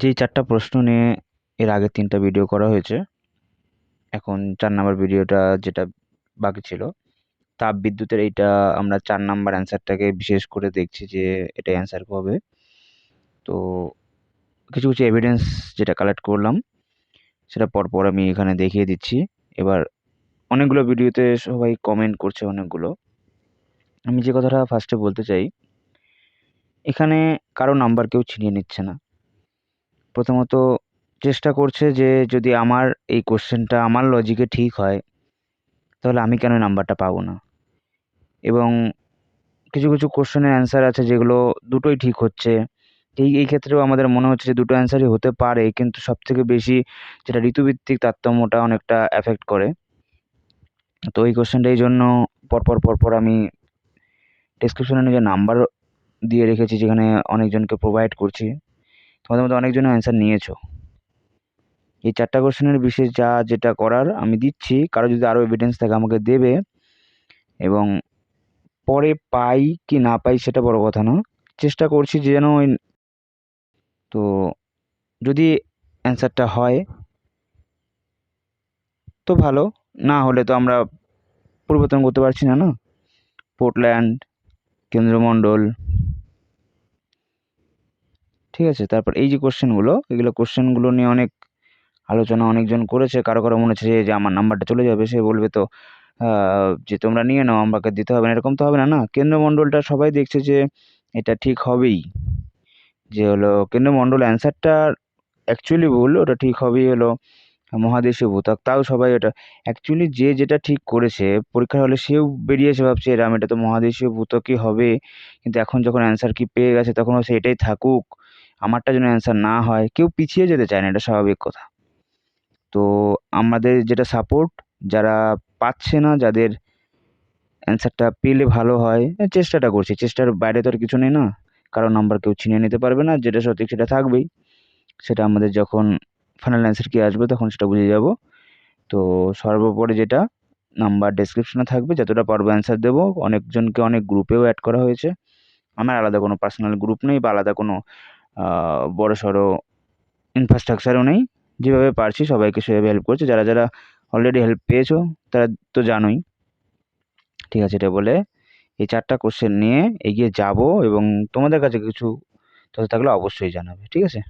যেই চারটা প্রশ্ন নিয়ে এর আগে তিনটা ভিডিও করা হয়েছে, এখন চার নাম্বার ভিডিওটা যেটা বাকি ছিল, তাপ বিদ্যুতের এইটা আমরা চার নাম্বার অ্যান্সারটাকে বিশেষ করে দেখছি যে এটা অ্যান্সার হবে তো কিছু কিছু এভিডেন্স যেটা কালেক্ট করলাম, সেটা পরপর আমি এখানে দেখিয়ে দিচ্ছি। এবার অনেকগুলো ভিডিওতে সবাই কমেন্ট করছে অনেকগুলো। আমি যে কথাটা ফার্স্টে বলতে চাই, এখানে কারও নাম্বার কেউ ছিনিয়ে নিচ্ছে না। প্রথমত চেষ্টা করছে যে যদি আমার এই কোশ্চেনটা আমার লজিকে ঠিক হয়, তাহলে আমি কেন নাম্বারটা পাবো না? এবং কিছু কিছু কোশ্চেনের অ্যান্সার আছে যেগুলো দুটোই ঠিক হচ্ছে। এই এই ক্ষেত্রেও আমাদের মনে হচ্ছে যে দুটো অ্যান্সারই হতে পারে, কিন্তু সবথেকে বেশি যেটা ঋতুভিত্তিক তারতম্যটা অনেকটা অ্যাফেক্ট করে। তো এই কোশ্চেনটা এই জন্য পরপর পরপর আমি ডিসক্রিপশনে নিজের নাম্বার দিয়ে রেখেছি, যেখানে অনেকজনকে প্রোভাইড করছি। মধ্যে অনেকজন অ্যান্সার নিয়েছো। এই চারটা কোশ্চেনের বিশেষ যা যেটা করার আমি দিচ্ছি, কারও যদি আরও এভিডেন্স থাকে আমাকে দেবে এবং পরে পাই কি না পাই সেটা বড় কথা না। চেষ্টা করছি যে যেন ওই তো যদি অ্যান্সারটা হয় তো ভালো, না হলে তো আমরা পরিবর্তন করতে পারছি না না। পোর্টল্যান্ড কেন্দ্রমণ্ডল ঠিক আছে? তারপর এই যে কোশ্চেনগুলো এগুলো কোশ্চেনগুলো নিয়ে অনেক আলোচনা অনেকজন করেছে। কারও কারও মনে হচ্ছে যে আমার নাম্বারটা চলে যাবে, সে বলবে তো যে তোমরা নিয়ে নাও, আমাকে দিতে হবে না, এরকম তো হবে না। না, কেন্দ্রমণ্ডলটা সবাই দেখছে যে এটা ঠিক হবেই। যে হলো কেন্দ্রমণ্ডল অ্যান্সারটা অ্যাকচুয়ালি ভুল ওটা ঠিক হবেই হলো মহাদেশীয় ভূত্বক। তাও সবাই ওটা অ্যাকচুয়ালি যে যেটা ঠিক করেছে, পরীক্ষার হলে সেও বেরিয়েছে ভাবছে, এরম, এটা তো মহাদেশীয় ভূতকই হবে। কিন্তু এখন যখন অ্যান্সার কি পেয়ে গেছে তখন সে এটাই থাকুক। আমারটা যেন অ্যান্সার না হয়, কেউ পিছিয়ে যেতে চায় না, এটা স্বাভাবিক কথা। তো আমাদের যেটা সাপোর্ট যারা পাচ্ছে না, যাদের অ্যান্সারটা পেলে ভালো হয় চেষ্টাটা করছি। চেষ্টার বাইরে তো আর কিছু নেই না। কারও নাম্বার কেউ ছিনিয়ে নিতে পারবে না, যেটা সঠিক সেটা থাকবেই। সেটা আমাদের যখন ফাইনাল অ্যান্সার কী আসবে, তখন সেটা বুঝে যাব। তো সর্বোপরি যেটা নাম্বার ডেসক্রিপশনে থাকবে, যতটা পারব অ্যান্সার দেবো। অনেকজনকে অনেক গ্রুপেও অ্যাড করা হয়েছে। আমার আলাদা কোনো পার্সোনাল গ্রুপ নেই বা আলাদা কোনো বড় সড়ো ইনফ্রাস্ট্রাকচারও নেই। যেভাবে পারছি সবাইকে সেভাবে হেল্প করছে। যারা যারা অলরেডি হেল্প পেয়েছ, তারা তো জানোই। ঠিক আছে, এটা বলে এই চারটা কোশ্চেন নিয়ে এগিয়ে যাব এবং তোমাদের কাছে কিছু তথ্য থাকলে অবশ্যই জানাবে। ঠিক আছে?